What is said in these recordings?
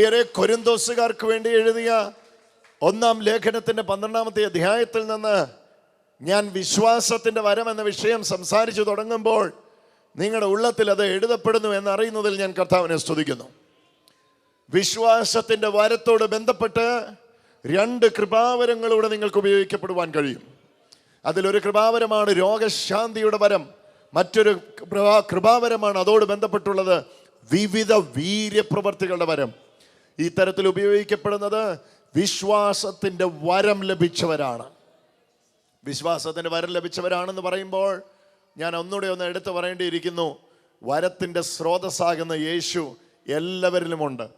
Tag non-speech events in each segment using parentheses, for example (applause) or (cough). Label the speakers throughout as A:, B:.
A: പ്രിയരെ കൊരിന്തോസുകാർക്ക് വേണ്ടി എഴുതിയ ഒന്നാം ലേഖനത്തിന്റെ പന്ത്രണ്ടാമത്തെ അധ്യായത്തിൽ നിന്ന് ഞാൻ വിശ്വാസത്തിന്റെ വരം എന്ന വിഷയം സംസാരിച്ചു തുടങ്ങുമ്പോൾ നിങ്ങളുടെ ഉള്ളത്തിൽ അത് എഴുതപ്പെടുന്നു എന്നറിയുന്നതിൽ ഞാൻ കർത്താവിനെ സ്തുതിക്കുന്നു. വിശ്വാസത്തിന്റെ വരത്തോട് ബന്ധപ്പെട്ട് രണ്ട് കൃപാവരങ്ങളൂടെ നിങ്ങൾക്ക് ഉപയോഗിക്കപ്പെടുവാൻ കഴിയും. അതിലൊരു കൃപാവരമാണ് രോഗശാന്തിയുടെ വരം മറ്റൊരു കൃപാ- കൃപാവരമാണ് അതോട് ബന്ധപ്പെട്ടുള്ളത് വിവിധ വീര്യപ്രവർത്തികളുടെ വരം. ഈ തരത്തിൽ ഉപയോഗിക്കപ്പെടുന്നത് വിശ്വാസത്തിന്റെ വരം ലഭിച്ചവരാണ്. വിശ്വാസത്തിന്റെ വരം ലഭിച്ചവരാണെന്ന് പറയുമ്പോൾ ഞാൻ ഒന്നുകൂടെ ഒന്ന് എടുത്തു പറയേണ്ടിയിരിക്കുന്നു. വരത്തിന്റെ സ്രോതസ്സാകുന്ന യേശു എല്ലാവരിലുമുണ്ട്.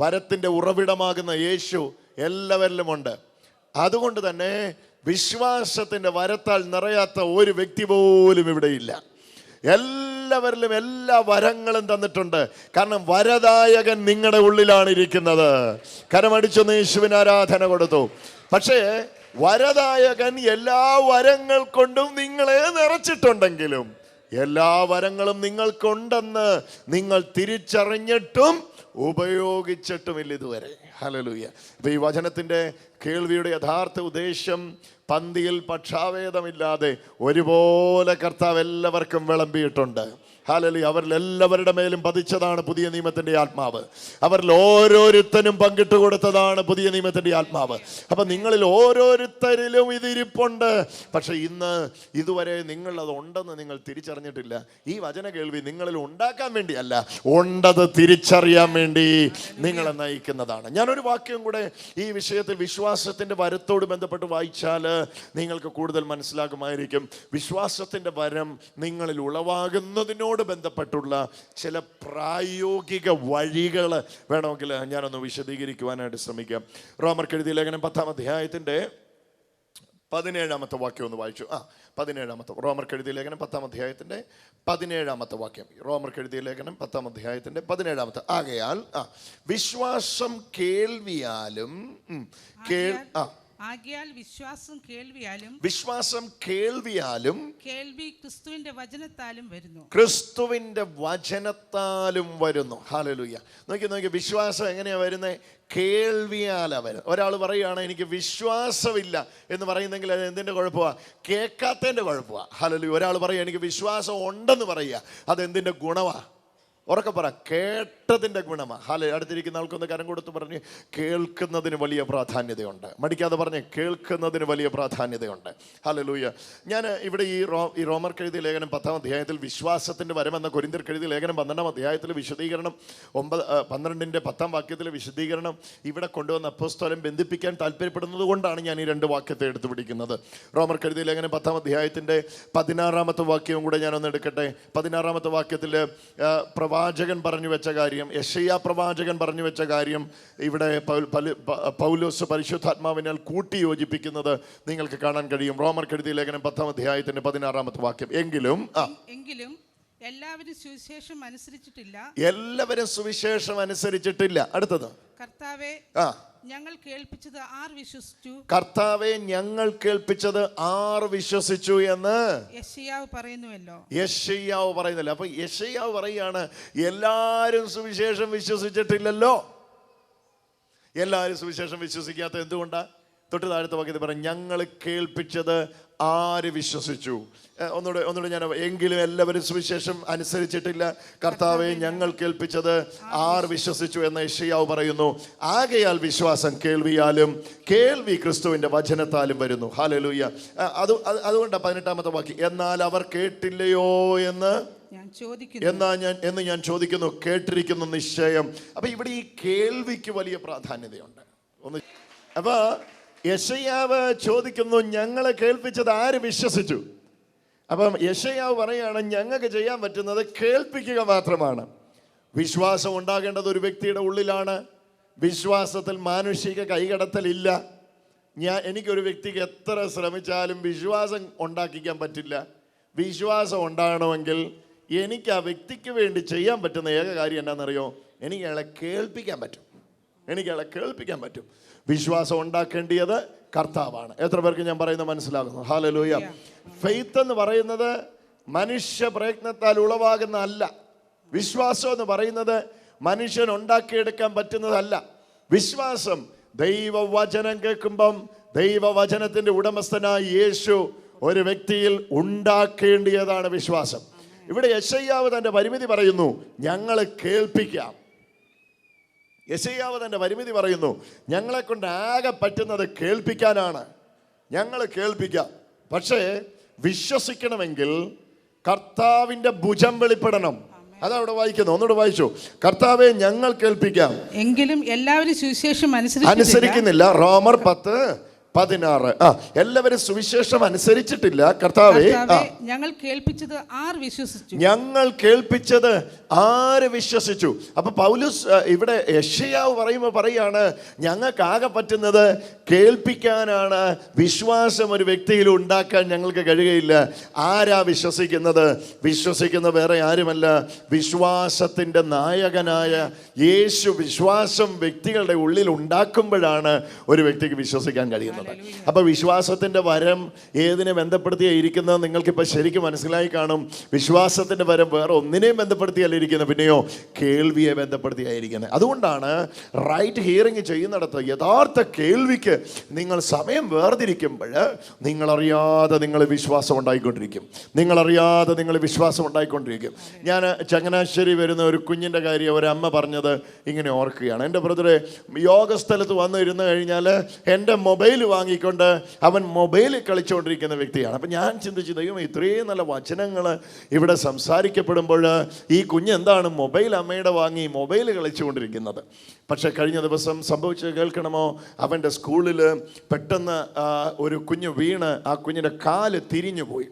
A: വരത്തിന്റെ ഉറവിടമാകുന്ന യേശു എല്ലാവരിലുമുണ്ട്. അതുകൊണ്ട് തന്നെ വിശ്വാസത്തിന്റെ വരത്താൽ നിറയാത്ത ഒരു വ്യക്തി പോലും ഇവിടെയില്ല. എല്ലാവരിലും എല്ലാ വരങ്ങളും തന്നിട്ടുണ്ട്. കാരണം വരദായകൻ നിങ്ങളുടെ ഉള്ളിലാണ് ഇരിക്കുന്നത്. കരമടിച്ചൊന്ന് യേശുവിന് ആരാധന കൊടുത്തു. പക്ഷേ വരദായകൻ എല്ലാ വരങ്ങൾ കൊണ്ടും നിങ്ങളെ നിറച്ചിട്ടുണ്ടെങ്കിലും എല്ലാ വരങ്ങളും നിങ്ങൾക്കുണ്ടെന്ന് നിങ്ങൾ തിരിച്ചറിഞ്ഞിട്ടും ഉപയോഗിച്ചിട്ടുമില്ല ഇതുവരെ. ഹലലൂയ ഇപ്പം ഈ വചനത്തിന്റെ കേൾവിയുടെ യഥാർത്ഥ ഉദ്ദേശം പന്തിയിൽ പക്ഷാഭേദമില്ലാതെ ഒരുപോലെ കർത്താവ് എല്ലാവർക്കും വിളമ്പിയിട്ടുണ്ട്. ഹാലലി അവരിൽ എല്ലാവരുടെ മേലും പതിച്ചതാണ് പുതിയ നിയമത്തിന്റെ ആത്മാവ്. അവരിൽ ഓരോരുത്തനും പങ്കിട്ട് കൊടുത്തതാണ് പുതിയ നിയമത്തിന്റെ ആത്മാവ്. അപ്പം നിങ്ങളിൽ ഓരോരുത്തരിലും ഇതിരിപ്പുണ്ട്. പക്ഷേ ഇന്ന് ഇതുവരെ നിങ്ങൾ അത് ഉണ്ടെന്ന് നിങ്ങൾ തിരിച്ചറിഞ്ഞിട്ടില്ല. ഈ വചന കേൾവി നിങ്ങളിൽ ഉണ്ടാക്കാൻ വേണ്ടിയല്ല ഉണ്ടത് തിരിച്ചറിയാൻ വേണ്ടി നിങ്ങളെ നയിക്കുന്നതാണ്. ഞാനൊരു വാക്യം കൂടെ ഈ വിഷയത്തിൽ വിശ്വാസത്തിന്റെ വരത്തോട് ബന്ധപ്പെട്ട് വായിച്ചാൽ നിങ്ങൾക്ക് കൂടുതൽ മനസ്സിലാകുമായിരിക്കും. വിശ്വാസത്തിന്റെ വരം നിങ്ങളിൽ ഉളവാകുന്നതിനോട് ബന്ധപ്പെട്ടുള്ള ചില പ്രായോഗിക വഴികൾ വേണമെങ്കിൽ ഞാനൊന്ന് വിശദീകരിക്കുവാനായിട്ട് ശ്രമിക്കാം. റോമർ കെഴുതി ലേഖനം പത്താം അധ്യായത്തിന്റെ പതിനേഴാമത്തെ വാക്യം ഒന്ന് വായിച്ചു. ആ പതിനേഴാമത്തെ റോമർ കെഴുതി ലേഖനം പത്താം അധ്യായത്തിന്റെ പതിനേഴാമത്തെ വാക്യം. റോമർ കെഴുതിയ ലേഖനം പത്താം അധ്യായത്തിന്റെ പതിനേഴാമത്തെ. ആകയാൽ ആ വിശ്വാസം കേൾവിയാലും കേൾ ആ
B: ആകിയാൽ വിശ്വാസം കേൾവിയാലും
A: വിശ്വാസം കേൾവിയാലും
B: കേൾവി ക്രിസ്തുവിന്റെ വചനത്താലും വരുന്നു.
A: ക്രിസ്തുവിന്റെ വചനത്താലും വരുന്നു. ഹാലലുയ്യ നോക്കി നോക്കി വിശ്വാസം എങ്ങനെയാ വരുന്നത് കേൾവിയാലാ വരുന്നത്. ഒരാൾ പറയുകയാണ് എനിക്ക് വിശ്വാസമില്ല എന്ന് പറയുന്നെങ്കിൽ അത് എന്തിന്റെ കുഴപ്പമാണ് കേൾക്കാത്തതിന്റെ കുഴപ്പമാണ് ഹാലലു ഒരാൾ പറയുക എനിക്ക് വിശ്വാസം ഉണ്ടെന്ന് പറയുക. അത് ഗുണമാണ് ഗുണമാ? ഉറക്കെ പറ കേട്ടതിന്റെ ഗുണമാണ് ഹാല അടുത്തിരിക്കുന്ന ആൾക്കൊന്ന് കരം കൊടുത്ത് പറഞ്ഞ് കേൾക്കുന്നതിന് വലിയ പ്രാധാന്യതയുണ്ട്. മടിക്കാതെ പറഞ്ഞ് കേൾക്കുന്നതിന് വലിയ പ്രാധാന്യതയുണ്ട്. ഹാലലൂയ ഞാൻ ഇവിടെ ഈ റോ ഈ റോമർ കെഴുതി ലേഖനം പത്താം അധ്യായത്തിൽ വിശ്വാസത്തിന്റെ വരമെന്ന കൊരിന്തിർ കെഴുതി ലേഖനം പന്ത്രണ്ടാം അധ്യായത്തിൽ വിശദീകരണം ഒമ്പത് പന്ത്രണ്ടിന്റെ പത്താം വാക്യത്തിലെ വിശദീകരണം ഇവിടെ കൊണ്ടുവന്ന അപ്പോസ്തോലം ബന്ധിപ്പിക്കാൻ താല്പര്യപ്പെടുന്നത് കൊണ്ടാണ് ഞാൻ ഈ രണ്ട് വാക്യത്തെ എടുത്തു പിടിക്കുന്നത്. റോമർ കെഴുതി ലേഖനം പത്താം അധ്യായത്തിന്റെ പതിനാറാമത്തെ വാക്യവും കൂടെ ഞാനൊന്ന് എടുക്കട്ടെ? പതിനാറാമത്തെ വാക്യത്തിൽ പ്രവാചകൻ പറഞ്ഞു വെച്ച കാര്യം യശയ്യ പ്രവാചകൻ പറഞ്ഞു വെച്ച കാര്യം ഇവിടെ പൗലോസ് പരിശുദ്ധാത്മാവിനാൽ കൂട്ടി യോജിപ്പിക്കുന്നത് നിങ്ങൾക്ക് കാണാൻ കഴിയും. റോമർ കെടുതി ലേഖനം പത്താം അധ്യായത്തിന്റെ പതിനാറാമത്തെ വാക്യം. എങ്കിലും
B: എങ്കിലും എല്ലാവരും സുവിശേഷം അനുസരിച്ചിട്ടില്ല.
A: എല്ലാവരും സുവിശേഷം അനുസരിച്ചിട്ടില്ല. അടുത്തത്.
B: കർത്താവേ
A: ആ.
B: ഞങ്ങൾ കേൾപ്പിച്ചത് ആർ വിശ്വസിച്ചു?
A: കർത്താവെ ഞങ്ങൾ കേൾപ്പിച്ചത് ആർ വിശ്വസിച്ചു എന്ന്.
B: യശയ്യാവ് പറയുന്നുവല്ലോ.
A: യശയ്യാവ് പറയുന്നില്ല. അപ്പൊ യശയ്യാവ് പറയാണ് എല്ലാരും സുവിശേഷം വിശ്വസിച്ചിട്ടില്ലല്ലോ. എല്ലാവരും സുവിശേഷം വിശ്വസിക്കാത്ത എന്തുകൊണ്ടാ? തൊട്ട് താഴത്തെ വാക്യത്തിൽ പറയാം ഞങ്ങൾ കേൾപ്പിച്ചത് ആര് വിശ്വസിച്ചു? ഒന്നുകൂടെ ഒന്നുകൂടെ ഞാൻ എങ്കിലും എല്ലാവരും സുവിശേഷം അനുസരിച്ചിട്ടില്ല. കർത്താവെ ഞങ്ങൾ കേൾപ്പിച്ചത് ആർ വിശ്വസിച്ചു എന്ന് ഇഷയാവ് പറയുന്നു. ആകയാൽ വിശ്വാസം കേൾവിയാലും കേൾവി ക്രിസ്തുവിന്റെ വചനത്താലും വരുന്നു. ഹാലലൂയ്യ അത് അത് അതുകൊണ്ടാണ് പതിനെട്ടാമത്തെ വാക്യം. എന്നാൽ അവർ കേട്ടില്ലയോ എന്ന്? എന്നാ ഞാൻ എന്ന് ഞാൻ ചോദിക്കുന്നു. കേട്ടിരിക്കുന്നു നിശ്ചയം. അപ്പൊ ഇവിടെ ഈ കേൾവിക്ക് വലിയ പ്രാധാന്യതയുണ്ട്. ഒന്ന് അപ്പൊ യശയാവ് ചോദിക്കുന്നു ഞങ്ങളെ കേൾപ്പിച്ചത് ആര് വിശ്വസിച്ചു? അപ്പം യശയാവ് പറയുകയാണ് ഞങ്ങൾക്ക് ചെയ്യാൻ പറ്റുന്നത് കേൾപ്പിക്കുക മാത്രമാണ്. വിശ്വാസം ഉണ്ടാകേണ്ടത് ഒരു വ്യക്തിയുടെ ഉള്ളിലാണ്. വിശ്വാസത്തിൽ മാനുഷിക കൈകടത്തലില്ല. ഞാൻ എനിക്കൊരു വ്യക്തിക്ക് എത്ര ശ്രമിച്ചാലും വിശ്വാസം ഉണ്ടാക്കിക്കാൻ പറ്റില്ല. വിശ്വാസം ഉണ്ടാകണമെങ്കിൽ എനിക്ക് ആ വ്യക്തിക്ക് വേണ്ടി ചെയ്യാൻ പറ്റുന്ന ഏക കാര്യം എന്താണെന്നറിയോ? എനിക്ക് അയാളെ കേൾപ്പിക്കാൻ പറ്റും. എനിക്ക് അയാളെ കേൾപ്പിക്കാൻ പറ്റും. വിശ്വാസം ഉണ്ടാക്കേണ്ടിയത് കർത്താവാണ്. എത്ര പേർക്ക് ഞാൻ പറയുന്നത് മനസ്സിലാകുന്നു? ഹാലലൂയ ഫെയ്ത്ത് എന്ന് പറയുന്നത് മനുഷ്യ പ്രയത്നത്താൽ ഉളവാകുന്ന അല്ല വിശ്വാസം എന്ന് പറയുന്നത് മനുഷ്യൻ ഉണ്ടാക്കിയെടുക്കാൻ പറ്റുന്നതല്ല. വിശ്വാസം ദൈവവചനം കേൾക്കുമ്പം ദൈവവചനത്തിന്റെ ഉടമസ്ഥനായ യേശു ഒരു വ്യക്തിയിൽ ഉണ്ടാക്കേണ്ടിയതാണ് വിശ്വാസം. ഇവിടെ യശയ്യാവ് തന്റെ പരിമിതി പറയുന്നു ഞങ്ങൾ കേൾപ്പിക്കാം. യശയ്യാവ് തന്റെ പരിമിതി പറയുന്നു ഞങ്ങളെ കൊണ്ട് ആകെ പറ്റുന്നത് കേൾപ്പിക്കാനാണ്. ഞങ്ങൾ കേൾപ്പിക്കാം. പക്ഷേ വിശ്വസിക്കണമെങ്കിൽ കർത്താവിന്റെ ഭുജം വെളിപ്പെടണം. അതവിടെ വായിക്കുന്നു. ഒന്നുകൂടെ വായിച്ചു. കർത്താവെ ഞങ്ങൾ കേൾപ്പിക്കാം.
B: എങ്കിലും എല്ലാവരും സുവിശേഷം
A: അനുസരിക്കുന്നില്ല. റോമർ പത്ത് പതിനാറ്. ആ എല്ലാവരും സുവിശേഷം അനുസരിച്ചിട്ടില്ല. കർത്താവെ
B: ഞങ്ങൾ കേൾപ്പിച്ചത് ആർ വിശ്വസിച്ചു?
A: ഞങ്ങൾ കേൾപ്പിച്ചത് ആര് വിശ്വസിച്ചു? അപ്പൊ പൗലുസ് ഇവിടെ യഷയാവ് പറയുമ്പോൾ പറയാണ് ഞങ്ങൾക്ക് ആകെ പറ്റുന്നത് കേൾപ്പിക്കാനാണ്. വിശ്വാസം ഒരു വ്യക്തിയിൽ ഉണ്ടാക്കാൻ ഞങ്ങൾക്ക് കഴിയുകയില്ല. ആരാ വിശ്വസിക്കുന്നത്? വിശ്വസിക്കുന്ന വേറെ ആരുമല്ല. വിശ്വാസത്തിന്റെ നായകനായ യേശു വിശ്വാസം വ്യക്തികളുടെ ഉള്ളിൽ ഉണ്ടാക്കുമ്പോഴാണ് ഒരു വ്യക്തിക്ക് വിശ്വസിക്കാൻ കഴിയുന്നത്. അപ്പൊ വിശ്വാസത്തിന്റെ വരം ഏതിനെ ബന്ധപ്പെടുത്തിയാണ് ഇരിക്കുന്നത് നിങ്ങൾക്കിപ്പോൾ ശരിക്കും മനസ്സിലായി കാണും. വിശ്വാസത്തിന്റെ വരം വേറെ ഒന്നിനെയും ബന്ധപ്പെടുത്തിയല്ല ഇരിക്കുന്നത്. പിന്നെയോ കേൾവിയെ ബന്ധപ്പെടുത്തിയായിരിക്കുന്നത് അതുകൊണ്ടാണ് റൈറ്റ് ഹിയറിംഗ് ചെയ്യുന്നിടത്ത് യഥാർത്ഥ കേൾവിക്ക് നിങ്ങൾ സമയം വേർതിരിക്കുമ്പോൾ നിങ്ങളറിയാതെ നിങ്ങൾ വിശ്വാസം ഉണ്ടായിക്കൊണ്ടിരിക്കും. നിങ്ങളറിയാതെ നിങ്ങൾ വിശ്വാസം ഉണ്ടായിക്കൊണ്ടിരിക്കും. ഞാൻ ചങ്ങനാശ്ശേരി വരുന്ന ഒരു കുഞ്ഞിന്റെ കാര്യം ഒരു അമ്മ പറഞ്ഞത് ഇങ്ങനെ ഓർക്കുകയാണ്. എന്റെ ബ്രദറെ യോഗസ്ഥലത്ത് വന്നു ഇരുന്ന് കഴിഞ്ഞാൽ എന്റെ മൊബൈൽ വാങ്ങിക്കൊണ്ട് അവൻ മൊബൈലിൽ കളിച്ചുകൊണ്ടിരിക്കുന്ന വ്യക്തിയാണ്. അപ്പം ഞാൻ ചിന്തിച്ചു ദൈവം ഇത്രയും നല്ല വചനങ്ങൾ ഇവിടെ സംസാരിക്കപ്പെടുമ്പോൾ ഈ കുഞ്ഞ് എന്താണ് മൊബൈൽ അമ്മയുടെ വാങ്ങി മൊബൈൽ കളിച്ചുകൊണ്ടിരിക്കുന്നത്? പക്ഷെ കഴിഞ്ഞ ദിവസം സംഭവിച്ചത് കേൾക്കണമോ? അവന്റെ സ്കൂളിൽ പെട്ടെന്ന് ഒരു കുഞ്ഞ് വീണ് ആ കുഞ്ഞിന്റെ കാൽ തിരിഞ്ഞു പോയി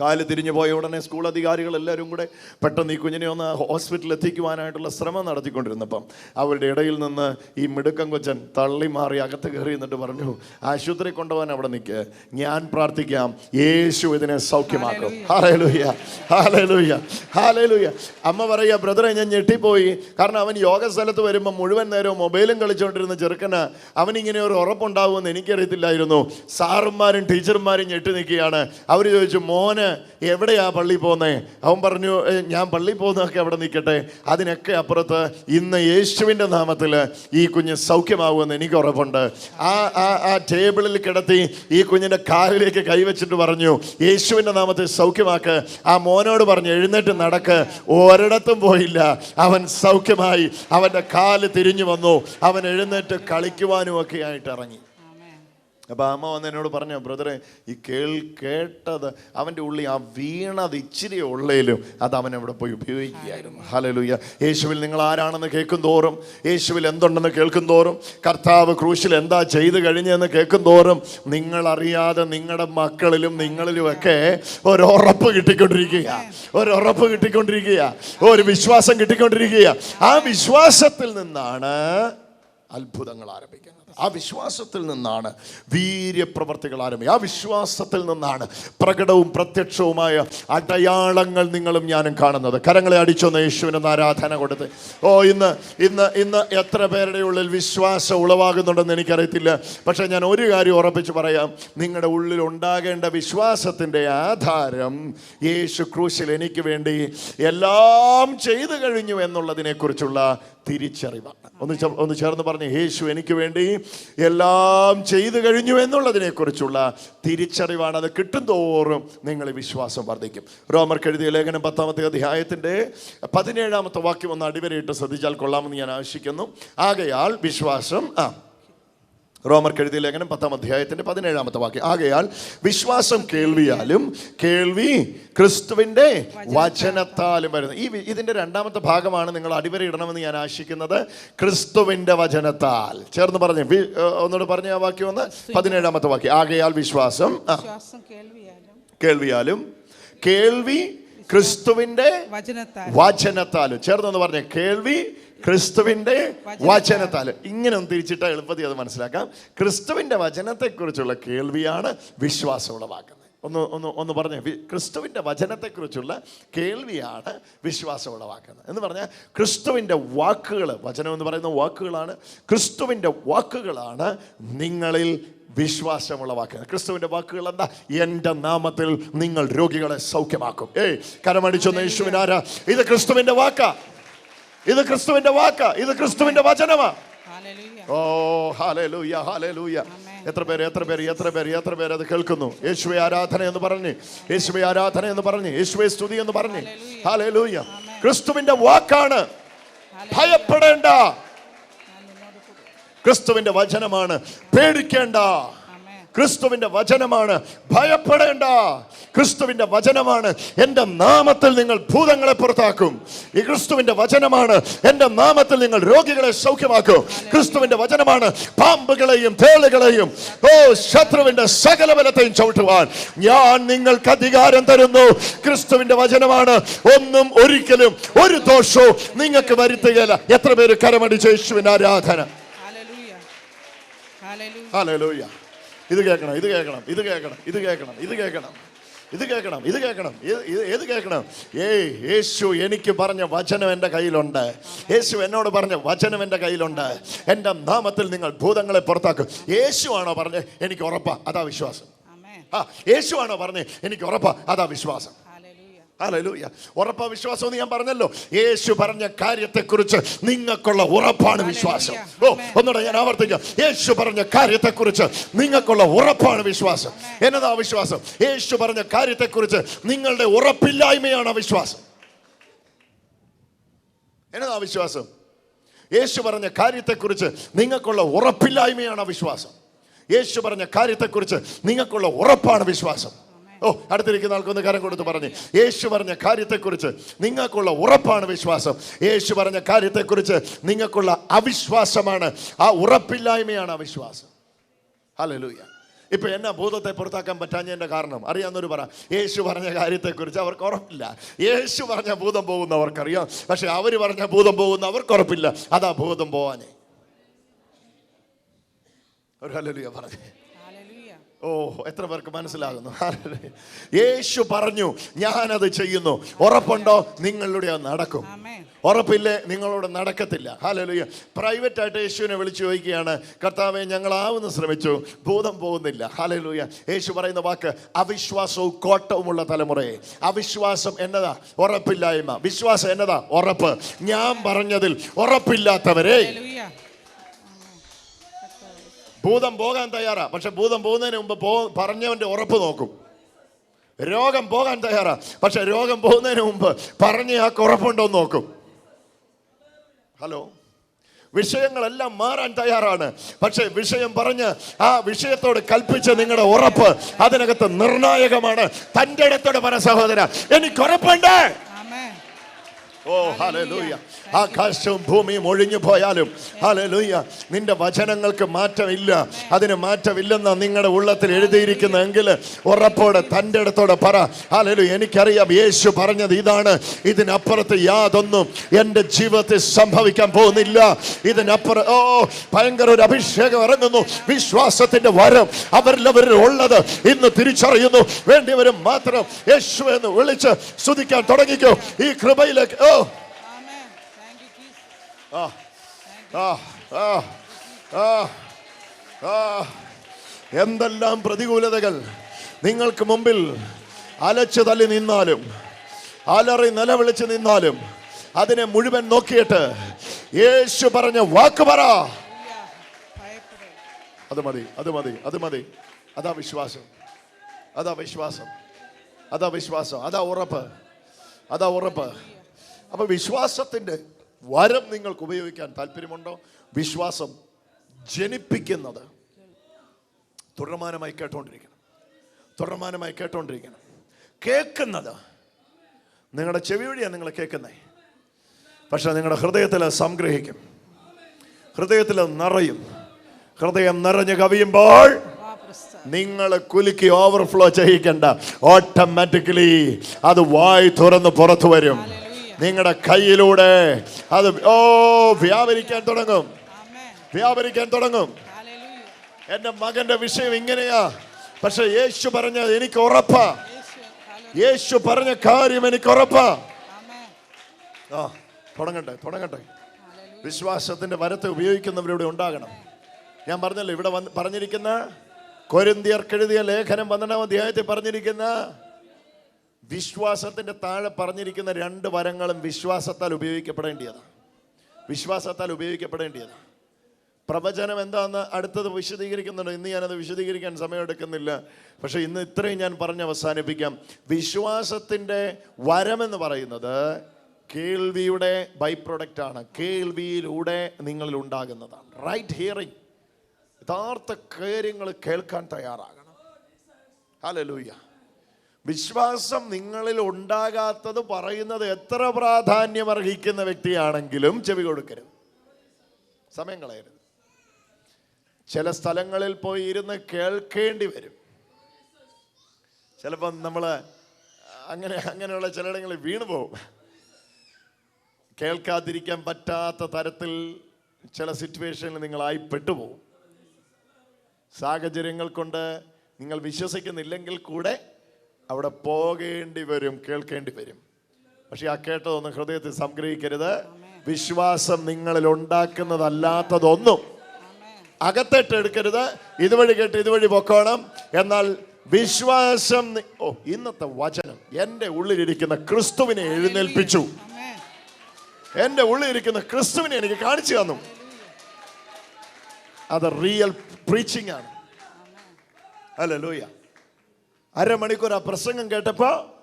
A: കാൽ തിരിഞ്ഞു പോയ ഉടനെ സ്കൂൾ അധികാരികൾ എല്ലാവരും കൂടെ പെട്ടെന്ന് ഈ കുഞ്ഞിനെ ഒന്ന് ഹോസ്പിറ്റലിൽ എത്തിക്കുവാനായിട്ടുള്ള ശ്രമം നടത്തിക്കൊണ്ടിരുന്നപ്പം അവരുടെ ഇടയിൽ നിന്ന് ഈ മിടുക്കം കൊച്ചൻ തള്ളി മാറി അകത്ത് കയറി എന്നിട്ട് പറഞ്ഞു ആശുപത്രി കൊണ്ടുപോകാൻ അവിടെ നിൽക്ക് ഞാൻ പ്രാർത്ഥിക്കാം. യേശു ഇതിനെ സൗഖ്യമാക്കും. ഹാലലൂയ ഹാലലൂയ ഹാലലൂയ അമ്മ പറയുക ബ്രദറെ ഞാൻ ഞെട്ടിപ്പോയി. കാരണം അവൻ യോഗ സ്ഥലത്ത് വരുമ്പോൾ മുഴുവൻ നേരവും മൊബൈലും കളിച്ചുകൊണ്ടിരുന്ന ചെറുക്കന് അവനിങ്ങനെ ഒരു ഉറപ്പുണ്ടാവുമെന്ന് എനിക്കറിയത്തില്ലായിരുന്നു. സാറുമാരും ടീച്ചർമാരും ഞെട്ടി നിൽക്കുകയാണ്. അവർ ചോദിച്ചു മോന് എവിടെയാ പള്ളി പോകുന്നേ അവൻ പറഞ്ഞു ഞാൻ പള്ളി പോകുന്നതൊക്കെ അവിടെ നിൽക്കട്ടെ. അതിനൊക്കെ അപ്പുറത്ത് ഇന്ന് യേശുവിന്റെ നാമത്തിൽ ഈ കുഞ്ഞ് സൗഖ്യമാവുമെന്ന് എനിക്ക് ഉറപ്പുണ്ട്. ആ ആ ആ ടേബിളിൽ കിടത്തി ഈ കുഞ്ഞിന്റെ കാലിലേക്ക് കൈവച്ചിട്ട് പറഞ്ഞു യേശുവിന്റെ നാമത്തിൽ സൗഖ്യമാക്ക്. ആ മോനോട് പറഞ്ഞു എഴുന്നേറ്റ് നടക്ക്. ഒരിടത്തും പോയില്ല. അവൻ സൗഖ്യമായി അവന്റെ കാൽ തിരിഞ്ഞു വന്നു. അവൻ എഴുന്നേറ്റ് കളിക്കുവാനും ഒക്കെ ആയിട്ട് ഇറങ്ങി.
B: ആമേൻ.
A: അപ്പൊ അമ്മ വന്ന് എന്നോട് പറഞ്ഞു ബ്രദറെ ഈ കേൾ കേട്ടത് അവന്റെ ഉള്ളിൽ ആ വീണത് ഇച്ചിരി ഉള്ളേലും അത് അവൻ അവിടെ പോയി ഉപയോഗിക്കുകയായിരുന്നു. ഹലലുയ്യ യേശുവിൽ നിങ്ങൾ ആരാണെന്ന് കേൾക്കും തോറും യേശുവിൽ എന്തുണ്ടെന്ന് കേൾക്കും തോറും കർത്താവ് ക്രൂശിൽ എന്താ ചെയ്ത് കഴിഞ്ഞതെന്ന് കേൾക്കും തോറും നിങ്ങളറിയാതെ നിങ്ങളുടെ മക്കളിലും നിങ്ങളിലുമൊക്കെ ഒരു ഉറപ്പ് കിട്ടിക്കൊണ്ടിരിക്കുക ഒരു ഉറപ്പ് കിട്ടിക്കൊണ്ടിരിക്കുക ഒരു വിശ്വാസം കിട്ടിക്കൊണ്ടിരിക്കുക ആ വിശ്വാസത്തിൽ നിന്നാണ് അത്ഭുതങ്ങൾ ആരംഭിക്കുന്നത്. ആ വിശ്വാസത്തിൽ നിന്നാണ് വീര്യപ്രവർത്തികൾ ആരംഭിക്കുക ആ വിശ്വാസത്തിൽ നിന്നാണ് പ്രകടവും പ്രത്യക്ഷവുമായ അടയാളങ്ങൾ നിങ്ങളും ഞാനും കാണുന്നത്. കരങ്ങളെ അടിച്ചൊന്ന് യേശുവിന് ഒന്ന് ആരാധന കൊടുത്ത്. ഓ ഇന്ന് ഇന്ന് ഇന്ന് എത്ര പേരുടെ ഉള്ളിൽ വിശ്വാസം ഉളവാകുന്നുണ്ടെന്ന് എനിക്കറിയത്തില്ല. പക്ഷേ ഞാൻ ഒരു കാര്യം ഉറപ്പിച്ച് പറയാം. നിങ്ങളുടെ ഉള്ളിൽ ഉണ്ടാകേണ്ട വിശ്വാസത്തിന്റെ ആധാരം യേശു ക്രൂശിൽ എനിക്ക് വേണ്ടി എല്ലാം ചെയ്തു കഴിഞ്ഞു എന്നുള്ളതിനെക്കുറിച്ചുള്ള തിരിച്ചറിവാണ്. ഒന്ന് ഒന്ന് ചേർന്ന് പറഞ്ഞു യേശു എനിക്ക് വേണ്ടി എല്ലാം ചെയ്തു കഴിഞ്ഞു എന്നുള്ളതിനെ കുറിച്ചുള്ള തിരിച്ചറിവാണ് അത് കിട്ടും തോറും നിങ്ങൾ വിശ്വാസം വർദ്ധിക്കും. റോമർ എഴുതിയ ലേഖനം പത്താമത്തെ അധ്യായത്തിന്റെ പതിനേഴാമത്തെ വാക്യം ഒന്ന് അടിവരയിട്ട് ശ്രദ്ധിച്ചാൽ കൊള്ളാമെന്ന് ഞാൻ ആവശ്യിക്കുന്നു ആകയാൽ വിശ്വാസം ആ. റോമർക്ക് എഴുതിയ ലേഖനം പത്താം അധ്യായത്തിന്റെ പതിനേഴാമത്തെ വാക്യം. ആകയാൽ വിശ്വാസം കേൾവിയാലും കേൾവി ക്രിസ്തുവിന്റെ വചനത്താലും വരുന്നു. ഈ ഇതിന്റെ രണ്ടാമത്തെ ഭാഗമാണ് നിങ്ങൾ അടിവരയിടണമെന്ന് ഞാൻ ആശിക്കുന്നത്. ക്രിസ്തുവിന്റെ വചനത്താൽ. ചേർന്ന് പറഞ്ഞു. ഒന്നോട് ഒന്നുകൂടെ പറഞ്ഞ ആ വാക്യം ഒന്ന്. പതിനേഴാമത്തെ വാക്യം. ആകയാൽ വിശ്വാസം.
B: കേൾവിയാലും
A: കേൾവി ക്രിസ്തുവിന്റെ വചനത്താലും. ചേർന്നൊന്ന് പറഞ്ഞു. കേൾവി ക്രിസ്തുവിന്റെ വചനത്താൽ. ഇങ്ങനെ ഒന്ന് തിരിച്ചിട്ട് എളുപ്പത്തിൽ അത് മനസ്സിലാക്കാം. ക്രിസ്തുവിന്റെ വചനത്തെക്കുറിച്ചുള്ള കേൾവിയാണ് വിശ്വാസം ഉളവാക്കുന്നത് ഒന്ന് ഒന്ന് ഒന്ന് പറഞ്ഞേ. ക്രിസ്തുവിന്റെ വചനത്തെക്കുറിച്ചുള്ള കേൾവിയാണ് വിശ്വാസം ഉളവാക്കുന്നത് എന്ന് പറഞ്ഞാൽ ക്രിസ്തുവിന്റെ വാക്കുകൾ വചനം എന്ന് പറയുന്ന വാക്കുകളാണ്. ക്രിസ്തുവിന്റെ വാക്കുകളാണ് നിങ്ങളിൽ വിശ്വാസം ഉളവാക്കുന്നത് ക്രിസ്തുവിന്റെ വാക്കുകൾ എന്താ? എന്റെ നാമത്തിൽ നിങ്ങൾ രോഗികളെ സൗഖ്യമാക്കും. ഏയ് കരമടിച്ചൊന്ന് യേശുവിനാരാ ഇത് ക്രിസ്തുവിന്റെ വാക്കാ ഇത് ക്രിസ്തുവിന്റെ വാക്ക. ഇത് ക്രിസ്തുവിന്റെ വചനമാ. ഓ ഹാലൂയ ഹാലൂയ എത്ര പേര് എത്ര പേര് എത്ര പേര് എത്ര പേര് അത് കേൾക്കുന്നു? യേശുവെ ആരാധന എന്ന് പറഞ്ഞ് യേശുവെ ആരാധന എന്ന് പറഞ്ഞ് യേശുവെ സ്തുതി എന്ന് പറഞ്ഞ്. ഹാലൂയ ക്രിസ്തുവിന്റെ വാക്കാണ്. ഭയപ്പെടേണ്ട. ക്രിസ്തുവിന്റെ വചനമാണ്. പേടിക്കേണ്ട.
B: ആമേൻ
A: ക്രിസ്തുവിന്റെ വചനമാണ്. ഭയപ്പെടേണ്ട. ക്രിസ്തുവിന്റെ വചനമാണ്. എന്റെ നാമത്തിൽ നിങ്ങൾ ഭൂതങ്ങളെ പുറത്താക്കും. ഈ ക്രിസ്തുവിന്റെ വചനമാണ്. എന്റെ നാമത്തിൽ നിങ്ങൾ രോഗികളെ സൗഖ്യമാക്കും. ക്രിസ്തുവിന്റെ വചനമാണ്. പാമ്പുകളെയും തേളുകളെയും ഓ ശത്രുവിന്റെ സകല ബലത്തെയും ചവിട്ടുവാൻ. ഞാൻ നിങ്ങൾക്ക് അധികാരം തരുന്നു. ക്രിസ്തുവിന്റെ വചനമാണ്. ഒന്നും ഒരിക്കലും ഒരു ദോഷവും നിങ്ങൾക്ക് വരുത്തുകയില്ല. എത്ര പേര് കരമടിച്ച യേശുവിന്റെ ആരാധന? Hallelujah. ഇത് കേൾക്കണം ഇത് കേൾക്കണം ഇത് കേൾക്കണം ഇത് കേൾക്കണം ഇത് കേൾക്കണം. ഇത് കേൾക്കണം ഇത് കേൾക്കണം ഏത് കേൾക്കണം? ഏയ് യേശു എനിക്ക് പറഞ്ഞ വചനം എന്റെ കയ്യിലുണ്ട്. യേശു എന്നോട് പറഞ്ഞ വചനം എന്റെ കയ്യിലുണ്ട്. എന്റെ നാമത്തിൽ നിങ്ങൾ ഭൂതങ്ങളെ പുറത്താക്കും. യേശു ആണോ പറഞ്ഞ് എനിക്ക് ഉറപ്പാ അതാ വിശ്വാസം. ആ യേശു ആണോ പറഞ്ഞ് എനിക്ക് ഉറപ്പാ അതാ വിശ്വാസം.
B: ഹല്ലേലൂയ
A: ഉറപ്പ വിശ്വാസം എന്ന് ഞാൻ പറഞ്ഞല്ലോ. യേശു പറഞ്ഞ കാര്യത്തെക്കുറിച്ച് നിങ്ങൾക്കുള്ള ഉറപ്പാണ് വിശ്വാസം. ഓ ഒന്നുകൂടെ ഞാൻ ആവർത്തിക്കാം. യേശു പറഞ്ഞ കാര്യത്തെക്കുറിച്ച് നിങ്ങൾക്കുള്ള ഉറപ്പാണ് വിശ്വാസം. എന്നതാ വിശ്വാസം? യേശു പറഞ്ഞ കാര്യത്തെക്കുറിച്ച് നിങ്ങളുടെ ഉറപ്പില്ലായ്മയാണ് വിശ്വാസം. എന്നതാ വിശ്വാസം? യേശു പറഞ്ഞ കാര്യത്തെക്കുറിച്ച് നിങ്ങൾക്കുള്ള ഉറപ്പില്ലായ്മയാണ് വിശ്വാസം. യേശു പറഞ്ഞ കാര്യത്തെക്കുറിച്ച് നിങ്ങൾക്കുള്ള ഉറപ്പാണ് വിശ്വാസം. ഓ അടുത്തിരിക്കുന്ന ആൾക്കൊന്ന് കരം കൊടുത്ത് പറഞ്ഞു. യേശു പറഞ്ഞ കാര്യത്തെക്കുറിച്ച് നിങ്ങൾക്കുള്ള ഉറപ്പാണ് വിശ്വാസം. യേശു പറഞ്ഞ കാര്യത്തെക്കുറിച്ച് നിങ്ങൾക്കുള്ള അവിശ്വാസമാണ്. ആ ഉറപ്പില്ലായ്മയാണ് അവിശ്വാസം ഹല്ലേലൂയ. ഇപ്പൊ എന്നാ ഭൂതത്തെ പുറത്താക്കാൻ പറ്റാഞ്ഞതിന്റെ കാരണം? അറിയാവുന്നവർ പറ. യേശു പറഞ്ഞ കാര്യത്തെക്കുറിച്ച് അവർക്ക് ഉറപ്പില്ല. യേശു പറഞ്ഞ ഭൂതം പോകുന്നവർക്കറിയാം പക്ഷെ അവർ പറഞ്ഞ ഭൂതം പോകുന്ന അവർക്ക് ഉറപ്പില്ല. അതാ ഭൂതം പോവാനേ. ഒരു ഹല്ലേലൂയ പറഞ്ഞു. ഓ എത്ര പേർക്ക് മനസ്സിലാകുന്നു? (laughs) യേശു പറഞ്ഞു ഞാനത് ചെയ്യുന്നു. ഉറപ്പുണ്ടോ? നിങ്ങളുടെ അത് നടക്കും. ഉറപ്പില്ലേ? നിങ്ങളോട് നടക്കത്തില്ല. ഹാലലുയ പ്രൈവറ്റ് ആയിട്ട് യേശുവിനെ വിളിച്ചു ചോദിക്കുകയാണ് കർത്താവെ ഞങ്ങളാവുന്ന ശ്രമിച്ചു. ഭൂതം പോകുന്നില്ല. ഹാലലുയ യേശു പറയുന്ന വാക്ക് അവിശ്വാസവും കോട്ടവുമുള്ള തലമുറയെ. അവിശ്വാസം എന്നതാ? ഉറപ്പില്ലായ്മ. വിശ്വാസം എന്നതാ? ഉറപ്പ്. ഞാൻ പറഞ്ഞതിൽ ഉറപ്പില്ലാത്തവരെ. ഭൂതം പോകാൻ തയ്യാറാ. പക്ഷെ ഭൂതം പോകുന്നതിന് മുമ്പ് പോ പറഞ്ഞവന്റെ ഉറപ്പ് നോക്കും. രോഗം പോകാൻ തയ്യാറാ. പക്ഷെ രോഗം പോകുന്നതിന് മുമ്പ് പറഞ്ഞ ആ ഉറപ്പുണ്ടോ എന്ന് നോക്കും. ഹലോ? വിഷയങ്ങളെല്ലാം മാറാൻ തയ്യാറാണ്. പക്ഷെ വിഷയം പറഞ്ഞ് ആ വിഷയത്തോട് കൽപ്പിച്ച നിങ്ങളുടെ ഉറപ്പ് അതിനകത്ത് നിർണായകമാണ്. തന്റെ ഇടത്തോടെ പറ സഹോദര എനിക്ക് ഉറപ്പുണ്ട്.
B: ഓ
A: ഓ ഹല്ലേലൂയ. ആകാശവും ഭൂമിയും ഒഴിഞ്ഞു പോയാലും ഹല്ലേലൂയ നിന്റെ വചനങ്ങൾക്ക് മാറ്റമില്ല. അതിന് മാറ്റമില്ലെന്ന് നിങ്ങളുടെ ഉള്ളത്തിൽ എഴുതിയിരിക്കുന്നെങ്കിൽ ഉറപ്പോടെ തന്റെ അടുത്തോടെ പറ. ഹലലു എനിക്കറിയാം യേശു പറഞ്ഞത് ഇതാണ്. ഇതിനപ്പുറത്ത് യാതൊന്നും എന്റെ ജീവിതത്തിൽ സംഭവിക്കാൻ പോകുന്നില്ല. ഇതിനപ്പുറം ഓ ഭയങ്കര ഒരു അഭിഷേകം ഇറങ്ങുന്നു. വിശ്വാസത്തിന്റെ വരം അവരിലവരിൽ ഉള്ളത് ഇന്ന് തിരിച്ചറിയുന്നു. വേണ്ടിയവരും മാത്രം യേശു എന്ന് വിളിച്ച് സ്തുതിക്കാൻ തുടങ്ങിക്കോ. ഈ കൃപയിലേക്ക് ഓ
B: ആമേൻ താങ്ക് യു ജീസസ്
A: ആ ആ ആ ആ ആ എന്തെല്ലാം പ്രതികൂലതകൾ നിങ്ങൾക്ക് മുമ്പിൽ അലച്ചു തള്ളി നിന്നാലും അലറി നിലവിളിച്ച് നിന്നാലും അതിനെ മുഴുവൻ നോക്കിയിട്ട് യേശു പറഞ്ഞ വാക്ക് പറ. അത് മതി അത് മതി അത് മതി. അതാ വിശ്വാസം. അതാ വിശ്വാസം. അതാ വിശ്വാസം. അതാ ഉറപ്പ്. അതാ ഉറപ്പ്. അപ്പൊ വിശ്വാസത്തിന്റെ വരം നിങ്ങൾക്ക് ഉപയോഗിക്കാൻ താല്പര്യമുണ്ടോ? വിശ്വാസം ജനിപ്പിക്കുന്നത്. തുടർമാനമായി കേട്ടോണ്ടിരിക്കണം. തുടർമാനമായി കേട്ടോണ്ടിരിക്കണം. കേൾക്കുന്നത്. നിങ്ങളുടെ ചെവി വഴിയാണ് നിങ്ങൾ കേൾക്കുന്നത് പക്ഷെ നിങ്ങളുടെ ഹൃദയത്തിൽ സംഗ്രഹിക്കും. ഹൃദയത്തിൽ നിറയും. ഹൃദയം നിറഞ്ഞു കവിയുമ്പോൾ നിങ്ങൾ കുലുക്കി ഓവർഫ്ലോ ചെയ്യിക്കണ്ട. ഓട്ടോമാറ്റിക്കലി അത് വായി തുറന്ന് പുറത്തു വരും. നിങ്ങളുടെ കയ്യിലൂടെ അത് ഓ വ്യാപരിക്കാൻ തുടങ്ങും. വ്യാപരിക്കാൻ തുടങ്ങും.
B: എന്റെ
A: എന്റെ മകന്റെ വിഷയം ഇങ്ങനെയാ. പക്ഷെ യേശു പറഞ്ഞ എനിക്ക് ഉറപ്പാ.
B: യേശു
A: പറഞ്ഞ കാര്യം എനിക്ക് ഉറപ്പാ. ആ തുടങ്ങട്ടെ തുടങ്ങട്ടെ. വിശ്വാസത്തിന്റെ വരത്തെ ഉപയോഗിക്കുന്നവരിവിടെ ഉണ്ടാകണം. ഞാൻ പറഞ്ഞല്ലോ ഇവിടെ വന്ന് പറഞ്ഞിരിക്കുന്ന കൊരിന്തിയർക്കെഴുതിയ ലേഖനം പന്ത്രണ്ടാം അധ്യായത്തിൽ പറഞ്ഞിരിക്കുന്ന വിശ്വാസത്തിന്റെ താഴെ പറഞ്ഞിരിക്കുന്ന രണ്ട് വരങ്ങളും വിശ്വാസത്താൽ ഉപയോഗിക്കപ്പെടേണ്ടിയതാണ് വിശ്വാസത്താൽ ഉപയോഗിക്കപ്പെടേണ്ടിയതാണ് പ്രവചനം എന്താണെന്ന് അടുത്തത് വിശദീകരിക്കുന്നുണ്ട്. ഇന്ന് ഞാനത് വിശദീകരിക്കാൻ സമയമെടുക്കുന്നില്ല. പക്ഷേ ഇന്ന് ഇത്രയും ഞാൻ പറഞ്ഞ് അവസാനിപ്പിക്കാം. വിശ്വാസത്തിന്റെ വരമെന്ന് പറയുന്നത് കേൾവിയുടെ ബൈ ആണ് കേൾവിയിലൂടെ നിങ്ങളിൽ ഉണ്ടാകുന്നതാണ്. റൈറ്റ് ഹിയറിംഗ് യഥാർത്ഥ കാര്യങ്ങൾ കേൾക്കാൻ തയ്യാറാകണം. ഹല്ലേലൂയ വിശ്വാസം നിങ്ങളിൽ ഉണ്ടാകാത്തത് പറയുന്നത് എത്ര പ്രാധാന്യം അർഹിക്കുന്ന വ്യക്തിയാണെങ്കിലും ചെവി കൊടുക്കരുത്. സമയം കളയരുത്. ചില സ്ഥലങ്ങളിൽ പോയി ഇരുന്ന് കേൾക്കേണ്ടി വരും. ചിലപ്പം നമ്മൾ അങ്ങനെ അങ്ങനെയുള്ള ചിലയിടങ്ങളിൽ വീണു പോകും കേൾക്കാതിരിക്കാൻ പറ്റാത്ത തരത്തിൽ ചില സിറ്റുവേഷനിൽ നിങ്ങളായി പെട്ടുപോകും സാഹചര്യങ്ങൾ കൊണ്ട് നിങ്ങൾ വിശ്വസിക്കുന്നില്ലെങ്കിൽ കൂടെ അവിടെ പോകേണ്ടി വരും കേൾക്കേണ്ടി വരും. പക്ഷെ ആ കേട്ടതൊന്നും ഹൃദയത്തിൽ സംഗ്രഹിക്കരുത്. വിശ്വാസം നിങ്ങളിൽ ഉണ്ടാക്കുന്നതല്ലാത്തതൊന്നും അകത്തേട്ട് എടുക്കരുത്. ഇതുവഴി കേട്ട് ഇതുവഴി പൊക്കോണം. എന്നാൽ വിശ്വാസം ഓ ഇന്നത്തെ വചനം എന്റെ ഉള്ളിലിരിക്കുന്ന ക്രിസ്തുവിനെ എഴുന്നേൽപ്പിച്ചു. എന്റെ ഉള്ളിലിരിക്കുന്ന ക്രിസ്തുവിനെ എനിക്ക് കാണിച്ചു തന്നു. അത് റിയൽ പ്രീച്ചിങ് ആണ്. അല്ല ലൂയ അരമണിക്കൂർ ആ പ്രസംഗം കേട്ടപ്പോൾ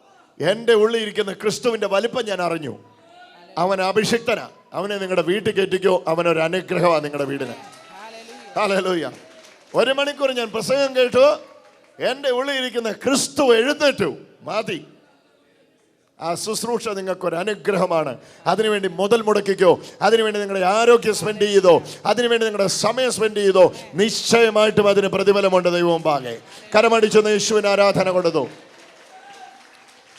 A: എന്റെ ഉള്ളിൽ ഇരിക്കുന്ന ക്രിസ്തുവിന്റെ വലിപ്പം ഞാൻ അറിഞ്ഞു. അവൻ അഭിഷിക്തനാ. അവനെ നിങ്ങളുടെ വീട്ടിൽ കയറ്റിക്കോ. അവനൊരു അനുഗ്രഹമാണ് നിങ്ങളുടെ വീടിന്.
B: ഹല്ലേലൂയ.
A: ഒരു മണിക്കൂർ ഞാൻ പ്രസംഗം കേട്ടു. എന്റെ ഉള്ളിൽ ഇരിക്കുന്ന ക്രിസ്തു എഴുന്നേറ്റു. മതി. ആ ശുശ്രൂഷ നിങ്ങൾക്കൊരു അനുഗ്രഹമാണ്. അതിനുവേണ്ടി മുതൽ മുടക്കിക്കോ. അതിനുവേണ്ടി നിങ്ങളുടെ ആരോഗ്യം സ്പെൻഡ് ചെയ്തോ. അതിനുവേണ്ടി നിങ്ങളുടെ സമയം സ്പെൻഡ് ചെയ്തോ. നിശ്ചയമായിട്ടും അതിന് പ്രതിഫലമുണ്ട് ദൈവം പാകെ. കരമടിച്ചു യേശുവിന് ആരാധന കൊണ്ടു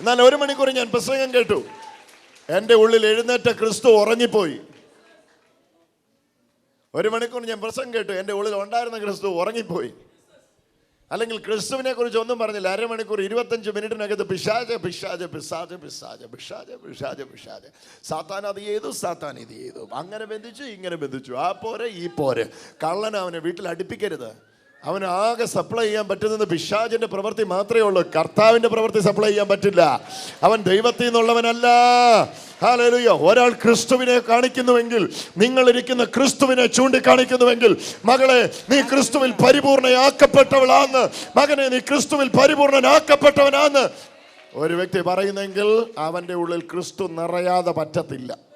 A: എന്നാൽ ഒരു മണിക്കൂർ ഞാൻ പ്രസംഗം കേട്ടു. എന്റെ ഉള്ളിൽ എഴുന്നേറ്റ ക്രിസ്തു ഉറങ്ങിപ്പോയി. ഒരു മണിക്കൂർ ഞാൻ പ്രസംഗം കേട്ടു. എന്റെ ഉള്ളിൽ ഉണ്ടായിരുന്ന ക്രിസ്തു ഉറങ്ങിപ്പോയി. അല്ലെങ്കിൽ ക്രിസ്തുവിനെ കുറിച്ച് ഒന്നും പറഞ്ഞില്ല. അരമണിക്കൂർ ഇരുപത്തഞ്ച് മിനിറ്റിനകത്ത് പിശാജ് പിശാജ് പിശാജ് പിശാജ് പിശാജ് പിശാജ് പിശാജ്. സാത്താൻ അത് ചെയ്തു സാത്താൻ ഇത് ചെയ്തു. അങ്ങനെ ബന്ധിച്ചു ഇങ്ങനെ ബന്ധിച്ചു. ആ പോരെ ഈ പോരെ. കള്ളൻ അവനെ വീട്ടിൽ അടുപ്പിക്കരുത്. അവന് ആകെ സപ്ലൈ ചെയ്യാൻ പറ്റുന്നത് പിശാജിന്റെ പ്രവൃത്തി മാത്രമേ ഉള്ളൂ. കർത്താവിന്റെ പ്രവൃത്തി സപ്ലൈ ചെയ്യാൻ പറ്റില്ല. അവൻ ദൈവത്തിൽ നിന്നുള്ളവനല്ല. ഹാലേലൂയ ഒരാൾ ക്രിസ്തുവിനെ കാണിക്കുന്നുവെങ്കിൽ നിങ്ങൾ ഇരിക്കുന്ന ക്രിസ്തുവിനെ ചൂണ്ടിക്കാണിക്കുന്നുവെങ്കിൽ മകളെ നീ ക്രിസ്തുവിൽ പരിപൂർണയാക്കപ്പെട്ടവളാന്ന്. മകനെ നീ ക്രിസ്തുവിൽ പരിപൂർണനാക്കപ്പെട്ടവനാന്ന്. ഒരു വ്യക്തി പറയുന്നെങ്കിൽ അവന്റെ ഉള്ളിൽ ക്രിസ്തു നിറയാതെ പറ്റത്തില്ല.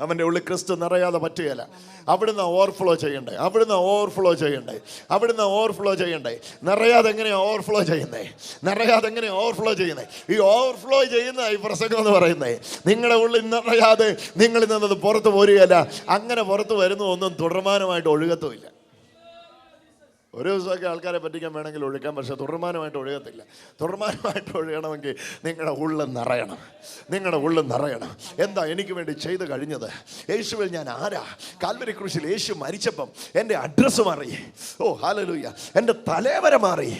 A: അവന്റെ ഉള്ളിൽ ക്രിസ്തു നിറയാതെ പറ്റുകയില്ല. അവിടുന്ന് ഓവർഫ്ലോ ചെയ്യണ്ടേ? അവിടുന്ന് ഓവർഫ്ലോ ചെയ്യണ്ടേ? അവിടുന്ന് ഓവർഫ്ലോ ചെയ്യണ്ടേ? നിറയാതെ എങ്ങനെയാണ് ഓവർഫ്ലോ ചെയ്യുന്നേ? നിറയാതെ എങ്ങനെയാണ് ഓവർഫ്ലോ ചെയ്യുന്നത് ഈ ഓവർഫ്ലോ ചെയ്യുന്ന ഈ പ്രസംഗം എന്ന് പറയുന്നത് നിങ്ങളുടെ ഉള്ളിൽ നിറയാതെ നിങ്ങളിൽ നിന്നത് പുറത്ത് പോരുകയല്ല. അങ്ങനെ പുറത്ത് വരുന്ന ഒന്നും തുടർമാനമായിട്ട് ഒഴുകത്തുമില്ല. ഒരു ദിവസമൊക്കെ ആൾക്കാരെ പറ്റിക്കാൻ വേണമെങ്കിൽ ഒഴുക്കാം പക്ഷെ തുടർമാനമായിട്ട് ഒഴുകത്തില്ല. തുടർമാനമായിട്ട് ഒഴുകണമെങ്കിൽ നിങ്ങളുടെ ഉള്ളിൽ നിറയണം. നിങ്ങളുടെ ഉള്ളിൽ നിറയണം. എന്താ എനിക്ക് വേണ്ടി ചെയ്തു കഴിഞ്ഞത്? യേശുവിൽ ഞാൻ ആരാ? കാൽവരി കൃഷിയിൽ യേശു മരിച്ചപ്പം എന്റെ അഡ്രസ്സ് മാറി. ഓ ഹാലലൂയ എന്റെ തലേവര മാറി.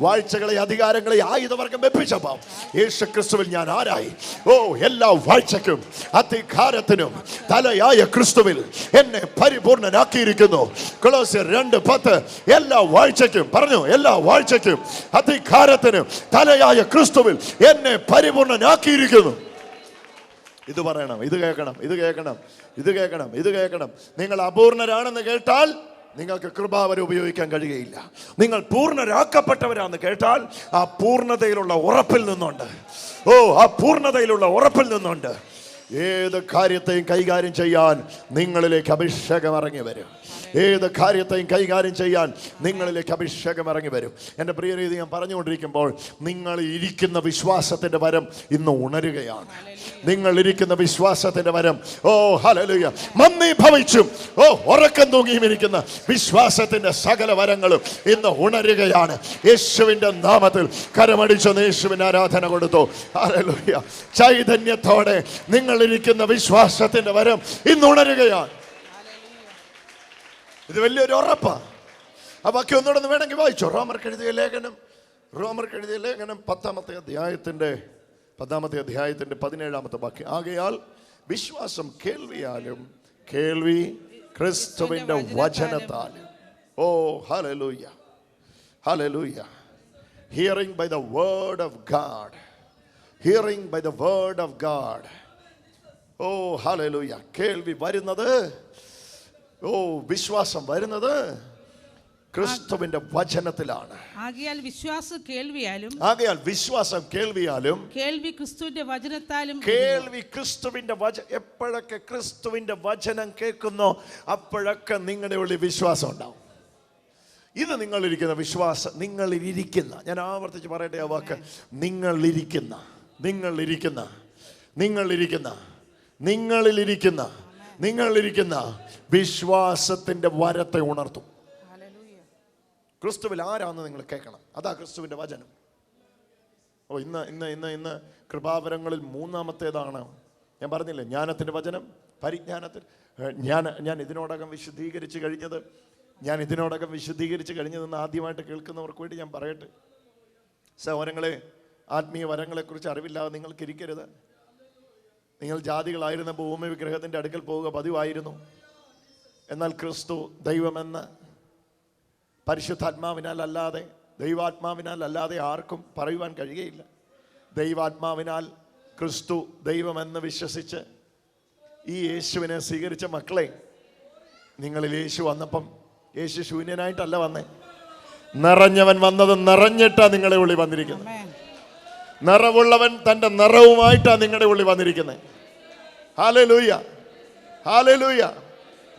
A: വാഴ്ചകളെ അധികാരങ്ങളെ ആയുധവർഗം വെപ്പിച്ചപ്പം യേശു ക്രിസ്തുവിൽ ഞാൻ ആരായി? ഓ എല്ലാ വാഴ്ചക്കും അധികാരത്തിനും തലയായ ക്രിസ്തുവിൽ എന്നെ പരിപൂർണനാക്കിയിരിക്കുന്നു. കൊളോസ്യർ രണ്ട് പത്ത് എല്ലാ വാഴ്ചയ്ക്കും പറഞ്ഞു എല്ലാ വാഴ്ചയ്ക്കും അധികാരത്തിനും തലയായ ക്രിസ്തുവിൽ എന്നെ പരിപൂർണനാക്കിയിരിക്കുന്നു. ഇത് പറയണം ഇത് കേൾക്കണം ഇത് കേൾക്കണം ഇത് കേൾക്കണം ഇത് കേൾക്കണം. നിങ്ങൾ അപൂർണരാണെന്ന് കേട്ടാൽ നിങ്ങൾക്ക് കൃപ അവർ ഉപയോഗിക്കാൻ കഴിയുകയില്ല. നിങ്ങൾ പൂർണരാക്കപ്പെട്ടവരാന്ന് കേട്ടാൽ ആ പൂർണതയിലുള്ള ഉറപ്പിൽ നിന്നുണ്ട്. ഓ ആ പൂർണതയിലുള്ള ഉറപ്പിൽ നിന്നുണ്ട്. ഏത് കാര്യത്തെയും കൈകാര്യം ചെയ്യാൻ നിങ്ങളിലേക്ക് അഭിഷേകം ഇറങ്ങി വരും. ഏത് കാര്യത്തെയും കൈകാര്യം ചെയ്യാൻ നിങ്ങളിലേക്ക് അഭിഷേകം ഇറങ്ങി വരും. എന്റെ പ്രിയ രീതി ഞാൻ പറഞ്ഞുകൊണ്ടിരിക്കുമ്പോൾ നിങ്ങൾ ഇരിക്കുന്ന വിശ്വാസത്തിന്റെ വരം ഇന്ന് ഉണരുകയാണ്. നിങ്ങൾ ഇരിക്കുന്ന വിശ്വാസത്തിന്റെ വരം ഓ ഹലലുയ മന്ദി ഭവിച്ചും. ഓ ഉറക്കം തൂങ്ങിയും ഇരിക്കുന്ന വിശ്വാസത്തിന്റെ സകല വരങ്ങളും ഇന്ന് ഉണരുകയാണ്. യേശുവിന്റെ നാമത്തിൽ കരമടിച്ചൊന്ന് യേശുവിന് ആരാധന കൊടുത്തു. ഹലലുയ ചൈതന്യത്തോടെ നിങ്ങൾ ഇരിക്കുന്ന വിശ്വാസത്തിന്റെ വരം ഇന്ന് ഉണരുകയാണ്. ഇത് വലിയൊരു ഉറപ്പാണ് ആ ബാക്കി ഒന്നുകൂടെ ഒന്ന് വേണമെങ്കിൽ വായിച്ചോ. റോമർക്ക് എഴുതിയ ലേഖനം റോമർക്ക് എഴുതിയ ലേഖനം പത്താമത്തെ അധ്യായത്തിന്റെ പത്താമത്തെ അധ്യായത്തിന്റെ പതിനേഴാമത്തെ ബാക്കി ആകയാൽ വിശ്വാസം കേൾവിയാലും കേൾവി ക്രിസ്തുവിന്റെ വചനത്താലും. ഓ ഹലലൂയ ഹലലൂയ hearing by the word of God hearing by the word of God ഓ ഹലലൂയ കേൾവി വരുന്നത് ഓ വിശ്വാസം വരുന്നത് ക്രിസ്തുവിന്റെ വചനത്തിലാണ്.
B: ആകയാൽ വിശ്വാസം കേൾവിയാലും
A: ആകയാൽ വിശ്വാസം കേൾവിയാലും
B: കേൾവി ക്രിസ്തുവിന്റെ വചനത്താലും
A: കേൾവി ക്രിസ്തുവിന്റെ വചന എപ്പോഴൊക്കെ ക്രിസ്തുവിന്റെ വചനം കേൾക്കുന്നോ അപ്പോഴൊക്കെ നിങ്ങളുടെ ഉള്ളിൽ വിശ്വാസം ഉണ്ടാവും. ഇത് നിങ്ങളിരിക്കുന്ന വിശ്വാസം നിങ്ങളിരിക്കുന്ന ഞാൻ ആവർത്തിച്ച് പറയട്ടെ ആ വാക്ക്. നിങ്ങളിരിക്കുന്ന നിങ്ങളിരിക്കുന്ന നിങ്ങളിരിക്കുന്ന നിങ്ങളിലിരിക്കുന്ന നിങ്ങളിരിക്കുന്ന വിശ്വാസത്തിന്റെ വരത്തെ ഉണർത്തും. ക്രിസ്തുവിൽ ആരാന്ന് നിങ്ങൾ കേൾക്കണം. അതാ ക്രിസ്തുവിന്റെ വചനം. ഓ ഇന്ന് ഇന്ന് ഇന്ന് ഇന്ന് കൃപാവരങ്ങളിൽ മൂന്നാമത്തേതാണ്. ഞാൻ പറഞ്ഞില്ലേ ജ്ഞാനത്തിന്റെ വചനം പരിജ്ഞാനത്തിൽ ഞാൻ ഞാൻ ഇതിനോടകം വിശദീകരിച്ച് കഴിഞ്ഞത് ഞാൻ ഇതിനോടകം വിശദീകരിച്ച് കഴിഞ്ഞതെന്ന് ആദ്യമായിട്ട് കേൾക്കുന്നവർക്ക് വേണ്ടി ഞാൻ പറയട്ടെ. സഹോദരങ്ങളെ ആത്മീയ വരങ്ങളെക്കുറിച്ച് അറിവില്ലാതെ നിങ്ങൾക്ക് ഇരിക്കരുത് നിങ്ങൾ ജാതികളായിരുന്ന ഭൂമി വിഗ്രഹത്തിന്റെ അടുക്കൽ പോവുക പതിവായിരുന്നു. എന്നാൽ ക്രിസ്തു ദൈവമെന്ന് പരിശുദ്ധാത്മാവിനാൽ അല്ലാതെ ദൈവാത്മാവിനാൽ അല്ലാതെ ആർക്കും പറയുവാൻ കഴിയുകയില്ല. ദൈവാത്മാവിനാൽ ക്രിസ്തു ദൈവമെന്ന് വിശ്വസിച്ച് ഈ യേശുവിനെ സ്വീകരിച്ച മക്കളെ നിങ്ങളിൽ യേശു വന്നപ്പം യേശു ശൂന്യനായിട്ടല്ല വന്നേ. നിറഞ്ഞവൻ വന്നത് നിറഞ്ഞിട്ടാ നിങ്ങളെ ഉള്ളി വന്നിരിക്കുന്നത്. നിറവുള്ളവൻ തന്റെ നിറവുമായിട്ടാ നിങ്ങളുടെ ഉള്ളി വന്നിരിക്കുന്നത്. ഹാലേ ലൂയ ഹാലേ ലൂയ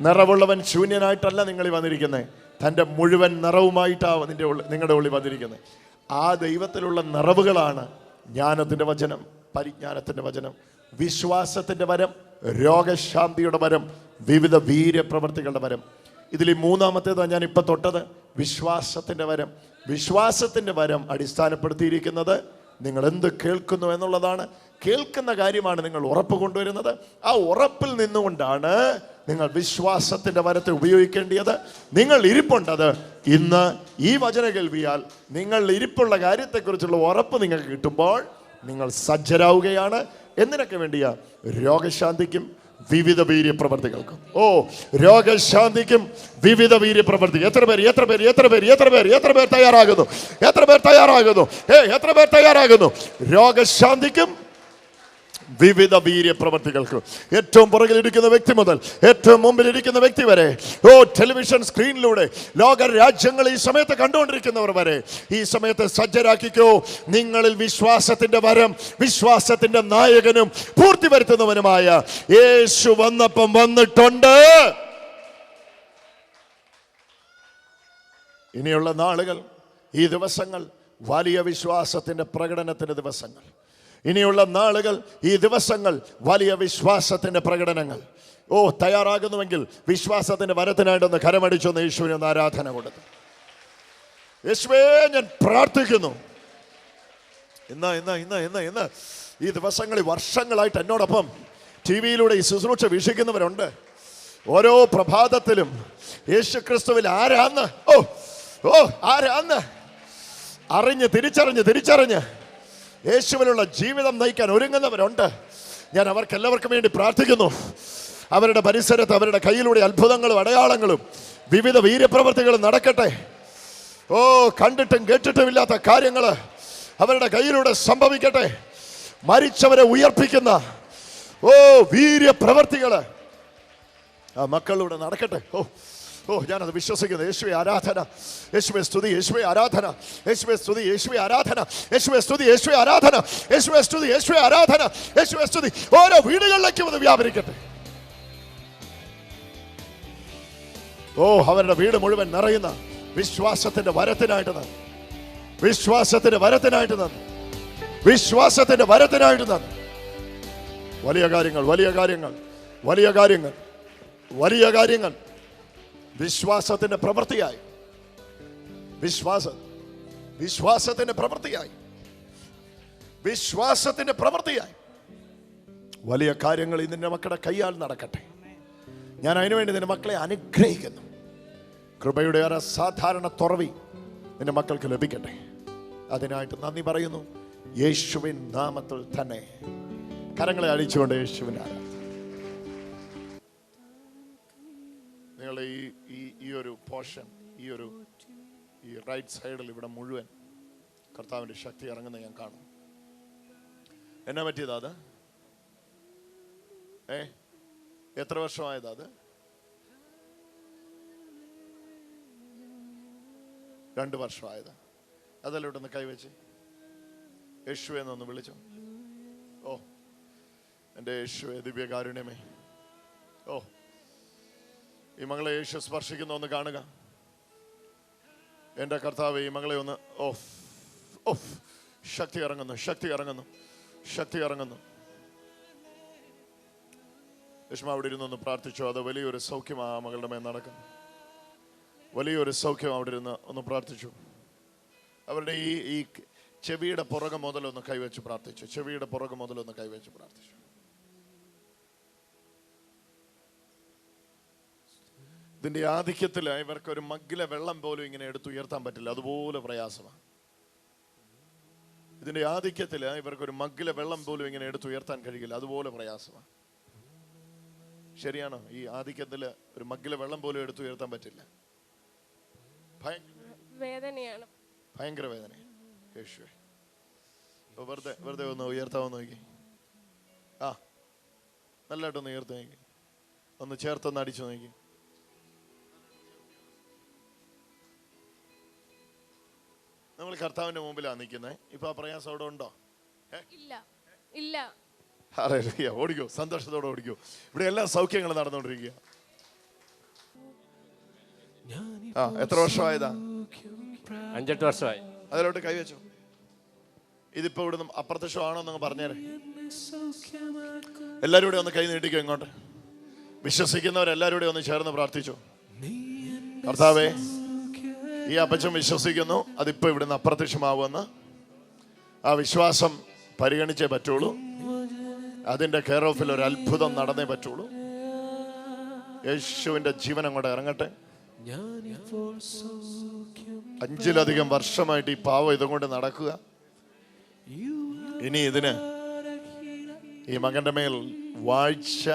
A: നിറവുള്ളവൻ ശൂന്യനായിട്ടല്ല നിങ്ങളിൽ വന്നിരിക്കുന്നത് തന്റെ മുഴുവൻ നിറവുമായിട്ടാണ് നിന്റെ ഉള്ളിൽ നിങ്ങളുടെ ഉള്ളിൽ വന്നിരിക്കുന്നത് ആ ദൈവത്തിലുള്ള നിറവുകളാണ് ജ്ഞാനത്തിന്റെ വചനം പരിജ്ഞാനത്തിന്റെ വചനം വിശ്വാസത്തിന്റെ വരം രോഗശാന്തിയുടെ വരം വിവിധ വീര്യപ്രവർത്തികളുടെ വരം. ഇതിൽ മൂന്നാമത്തേതാണ് ഞാൻ ഇപ്പം തൊട്ടത് വിശ്വാസത്തിന്റെ വരം. വിശ്വാസത്തിന്റെ വരം അടിസ്ഥാനപ്പെടുത്തിയിരിക്കുന്നത് നിങ്ങൾ എന്ത് കേൾക്കുന്നു എന്നുള്ളതാണ്. കേൾക്കുന്ന കാര്യമാണ് നിങ്ങൾ ഉറപ്പ് കൊണ്ടുവരുന്നത്. ആ ഉറപ്പിൽ നിന്നുകൊണ്ടാണ് നിങ്ങൾ വിശ്വാസത്തിന്റെ വരത്തെ ഉപയോഗിക്കേണ്ടത് നിങ്ങൾ ഇരിപ്പുണ്ടത്. ഇന്ന് ഈ വചന കേൾവിയാൽ നിങ്ങൾ ഇരിപ്പുള്ള കാര്യത്തെക്കുറിച്ചുള്ള ഉറപ്പ് നിങ്ങൾക്ക് കിട്ടുമ്പോൾ നിങ്ങൾ സജ്ജരാവുകയാണ്. എന്തിനൊക്കെ വേണ്ടിയാ? രോഗശാന്തിക്കും വിവിധ വീര്യപ്രവർത്തികൾക്കും. ഓ രോഗശാന്തിക്കും വിവിധ വീര്യപ്രവർത്തി. എത്ര പേര് എത്ര പേര് എത്ര പേര് എത്ര പേര് എത്ര പേർ തയ്യാറാകുന്നു? എത്ര പേർ തയ്യാറാകുന്നു? ഏ എത്ര പേർ തയ്യാറാകുന്നു? രോഗശാന്തിക്കും വിവിധ വീര്യപ്രവർത്തികൾക്ക്. ഏറ്റവും പുറകിലിരിക്കുന്ന വ്യക്തി മുതൽ ഏറ്റവും മുമ്പിലിരിക്കുന്ന വ്യക്തി വരെ ഓ ടെലിവിഷൻ സ്ക്രീനിലൂടെ ലോക രാജ്യങ്ങൾ ഈ സമയത്ത് കണ്ടുകൊണ്ടിരിക്കുന്നവർ വരെ ഈ സമയത്ത് സജ്ജരാക്കിക്കോ. നിങ്ങളിൽ വിശ്വാസത്തിന്റെ വരം വിശ്വാസത്തിന്റെ നായകനും പൂർത്തി വരുത്തുന്നവനുമായ യേശു വന്നപ്പം വന്നിട്ടുണ്ട്. ഇനിയുള്ള നാളുകൾ ഈ ദിവസങ്ങൾ വലിയ വിശ്വാസത്തിന്റെ പ്രകടനത്തിന്റെ ദിവസങ്ങൾ. ഇനിയുള്ള നാളുകൾ ഈ ദിവസങ്ങൾ വലിയ വിശ്വാസത്തിന്റെ പ്രകടനങ്ങൾ. ഓ തയ്യാറാകുന്നുവെങ്കിൽ വിശ്വാസത്തിന്റെ വരത്തിനായിട്ടൊന്ന് കരമടിച്ചൊന്ന് യേശുവിന് ഒന്ന് ആരാധന കൊടുത്തു. യേശുവേ ഞാൻ പ്രാർത്ഥിക്കുന്നു. ഇന്ന് ഇന്ന് ഇന്ന് ഇന്ന് ഇന്ന് ഈ ദിവസങ്ങളിൽ വർഷങ്ങളായിട്ട് എന്നോടൊപ്പം ടി വിയിലൂടെ ഈ ശുശ്രൂഷ വീക്ഷിക്കുന്നവരുണ്ട്. ഓരോ പ്രഭാതത്തിലും യേശു ക്രിസ്തുവിൽ ആരാന്ന്? ഓ ഓ ആരാന്ന്? അറിഞ്ഞ് തിരിച്ചറിഞ്ഞ് തിരിച്ചറിഞ്ഞ്. യേശുവിലുള്ള ജീവിതം നയിക്കാൻ ഒരുങ്ങുന്നവരുണ്ട്. ഞാൻ അവർക്ക് എല്ലാവർക്കും വേണ്ടി പ്രാർത്ഥിക്കുന്നു. അവരുടെ പരിസരത്ത് അവരുടെ കയ്യിലൂടെ അത്ഭുതങ്ങളും അടയാളങ്ങളും വിവിധ വീര്യപ്രവർത്തികളും നടക്കട്ടെ. ഓ കണ്ടിട്ടും കേട്ടിട്ടും ഇല്ലാത്ത കാര്യങ്ങൾ അവരുടെ കയ്യിലൂടെ സംഭവിക്കട്ടെ. മരിച്ചവരെ ഉയർപ്പിക്കുന്ന ഓ വീര്യപ്രവർത്തികൾ ആ മക്കളിലൂടെ നടക്കട്ടെ. ഓ ഓ ഞാനത് വിശ്വസിക്കുന്നു. യേശുവെ ആരാധന. യേശുവെ സ്തുതി. യേശുവെ ആരാധന. യേശുവെ സ്തുതി. യേശുവെ ആരാധന. യേശുവെ സ്തുതി. യേശുവെ ആരാധന. യേശുവെ സ്തുതി. യേശുവെ ആരാധന. യേശുവെ സ്തുതി. ഓരോ വീടുകളിലേക്കും അത് വ്യാപരിക്കട്ടെ. ഓ അവരുടെ വീട് മുഴുവൻ നിറയുന്ന വിശ്വാസത്തിന്റെ വരത്തിനായിട്ട് നന്ദി വിശ്വാസത്തിന്റെ വരത്തിനായിട്ട് നന്ദി വിശ്വാസത്തിന്റെ വരത്തിനായിട്ട് നന്ദി വലിയ കാര്യങ്ങൾ വലിയ കാര്യങ്ങൾ വലിയ കാര്യങ്ങൾ വലിയ കാര്യങ്ങൾ. വിശ്വാസത്തിന്റെ പ്രവൃത്തിയായി. വിശ്വാസം വിശ്വാസത്തിന്റെ പ്രവൃത്തിയായി. വിശ്വാസത്തിന്റെ പ്രവൃത്തിയായി. വലിയ കാര്യങ്ങൾ ഇതിന്റെ മക്കളുടെ കൈയാൽ നടക്കട്ടെ. ഞാൻ അതിനുവേണ്ടി നിന്റെ മക്കളെ അനുഗ്രഹിക്കുന്നു. കൃപയുടെ ഒരു അസാധാരണ തുറവി നിന്റെ മക്കൾക്ക് ലഭിക്കട്ടെ. അതിനായിട്ട് നന്ദി പറയുന്നു. യേശുവിൻ നാമത്തിൽ തന്നെ. കരങ്ങളെ അഴിച്ചുകൊണ്ട് യേശുവിൻ നിങ്ങൾ ഈ ഈ ഈ ഒരു പോർഷൻ ഈ ഒരു ഈ റൈറ്റ് സൈഡിൽ ഇവിടെ മുഴുവൻ കർത്താവിന്റെ ശക്തി ഇറങ്ങുന്ന ഞാൻ കാണും. എന്നാ പറ്റിയതാ അത് ഏ? എത്ര വർഷമായതാ അത് രണ്ട് വർഷമായത് അതല്ല ഇവിടെ നിന്ന് കൈവച്ച്. യേശു എന്നൊന്ന് വിളിച്ചു. ഓ എന്റെ യേശുവെ ദിവ്യകാരുണ്യമേ. ഓ ഈ മകളെ യേശു സ്പർശിക്കുന്ന ഒന്ന് കാണുക. എന്റെ കർത്താവ് ഈ മകളെ ഒന്ന് ഓഫ് ഓഫ്. ശക്തി ഇറങ്ങുന്നു ശക്തി ഇറങ്ങുന്നു ശക്തി ഇറങ്ങുന്നു. യേശു അവിടെ ഇരുന്നൊന്ന് പ്രാർത്ഥിച്ചു? അത് വലിയൊരു സൗഖ്യം ആ മകളുടെ മേൽ നടക്കുന്നു. വലിയൊരു സൗഖ്യം അവിടെ ഇരുന്ന് ഒന്ന് പ്രാർത്ഥിച്ചു. അവരുടെ ഈ ഈ ചെവിയുടെ പുറകെ മുതലൊന്ന് കൈവച്ച് പ്രാർത്ഥിച്ചു. ചെവിയുടെ പുറകെ മുതലൊന്ന് കൈവച്ച് പ്രാർത്ഥിച്ചു. ഇതിന്റെ ആധിക്യത്തിൽ ഇവർക്ക് ഒരു മഗ്ഗിലെ വെള്ളം പോലും ഇങ്ങനെ എടുത്തുയർത്താൻ പറ്റില്ല. അതുപോലെ പ്രയാസമാണ്. ഇതിന്റെ ആധിക്യത്തിൽ ഇവർക്ക് ഒരു മഗ്ഗിലെ വെള്ളം പോലും ഇങ്ങനെ എടുത്തുയർത്താൻ കഴിയില്ല. അതുപോലെ പ്രയാസമാണ്. ശരിയാണോ? ഈ ആധിക്യത്തിൽ ഒരു മഗ്ഗിലെ വെള്ളം പോലും എടുത്തുയർത്താൻ പറ്റില്ല. ഭയങ്കര
C: വേദനയാണ്.
A: ഭയങ്കര വേദന. യേശുവേ. വെറുതെ വെറുതെ ഒന്ന് ഉയർത്താമെന്ന് നോക്കി. ആ. നല്ലതായിട്ടൊന്ന് ഉയർത്തു നോക്കി. ഒന്ന് ചേർത്തൊന്ന് അടിച്ചു നോക്കി. നമ്മൾ കർത്താവിന്റെ മുമ്പിലാണ് നിൽക്കുന്നത് ഇപ്പൊ ആ പ്രയാസം അവിടെ ഉണ്ടോ?
C: ഇല്ല. ഇല്ല.
A: ഓടിക്കോ. സന്തോഷത്തോടെ ഓടിക്കോ. ഇവിടെ എല്ലാ സൗഖ്യങ്ങളും നടന്നുകൊണ്ടിരിക്കുക. ആ എത്ര വർഷമായതാ?
D: അഞ്ചെട്ട് വർഷമായി.
A: അതിലോട്ട് കൈവച്ചോ. ഇതിപ്പോ ഇവിടുന്ന് അപ്രത്യക്ഷമാണോ എന്നങ്ങ് പറഞ്ഞേരെ. എല്ലാവരും കൂടെ ഒന്ന് കൈ നീട്ടിക്കോ ഇങ്ങോട്ട്. വിശ്വസിക്കുന്നവരെല്ലാവരും കൂടെ ഒന്ന് ചേർന്ന് പ്രാർത്ഥിച്ചു. കർത്താവേ ഈ അപ്പച്ചൻ വിശ്വസിക്കുന്നു. അതിപ്പോ ഇവിടുന്ന് അപ്രത്യക്ഷമാവുമെന്ന്. ആ വിശ്വാസം പരിഗണിച്ചേ പറ്റുള്ളൂ. അതിന്റെ കെയർ ഓഫിൽ ഒരു അത്ഭുതം നടന്നേ പറ്റുള്ളൂ. യേശുവിന്റെ ജീവൻ അങ്ങോട്ട് ഇറങ്ങട്ടെ. അഞ്ചിലധികം വർഷമായിട്ട് ഈ പാവം ഇതും കൊണ്ട് നടക്കുക. ഇനി ഇതിന് ഈ മകന്റെ മേൽ വാഴ്ച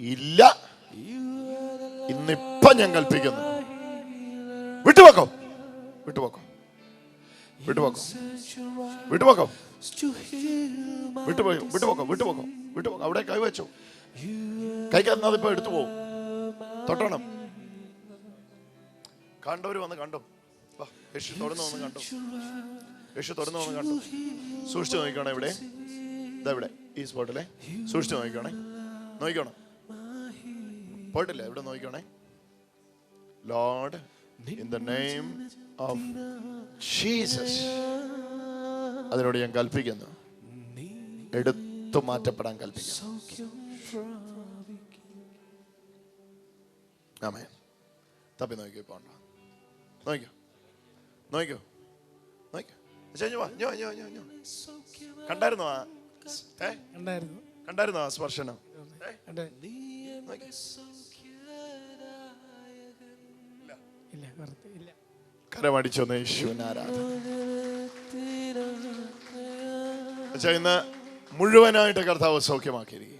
A: ഇല്ല. ഇന്നിപ്പം ഞാൻ കൽപ്പിക്കുന്നു. വിട്ടുപോക്കോ വിട്ടുപോക്കോ? വിട്ടുപോക്കോ? വിട്ടുപോക്കോ? വിട്ടുപോയോ വിട്ടുപോക്കോ വിട്ടുപോക്കോ വിട്ടുപോക്കോ. അവിടെ കൈ വെച്ചോ. കൈക്കകത്ത് അതിപ്പോ എടുത്തു പോകും തൊട്ടണം. കണ്ടവര് വന്ന് കണ്ടു. യേശു തുറന്നു വന്ന് കണ്ടു. യേശു തുറന്നു വന്ന് കണ്ടു. സൂക്ഷിച്ചു നോക്കിക്കോണേ ഇവിടെ. ഇതാ ഇവിടെ ഈ സ്പോട്ടിലെ സൂക്ഷിച്ചു നോക്കിക്കോണേ. നോക്കിക്കോണം. പോയിട്ടില്ല? ഇവിടെ നോക്കിക്കോണേ. Lord in the name of Jesus. അതിനോട് ഞാൻ കൽപ്പിക്കുന്നു. എടുത്തു മാറ്റപ്പെടാൻ കൽപ്പിക്കുന്നു. ആമേ തപ്പി നോക്കിയോ പോണ്ട. നോക്കിയോ? നോക്കിയോ? നോക്കിയോ. കണ്ടായിരുന്നോ കണ്ടായിരുന്നോ. ആ സ്പർശനം?
E: ഇല്ല വെറുതെ ഇല്ല.
A: കരമടിച്ചൊന്ന് യേശുവിന് ആരാധന. ഇന്ന് മുഴുവനായിട്ട് കർത്താവ് സൗഖ്യമാക്കിയിരിക്കുക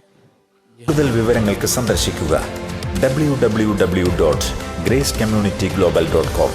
F: കൂടുതൽ വിവരങ്ങൾക്ക് സന്ദർശിക്കുക W W W dot grace community global dot com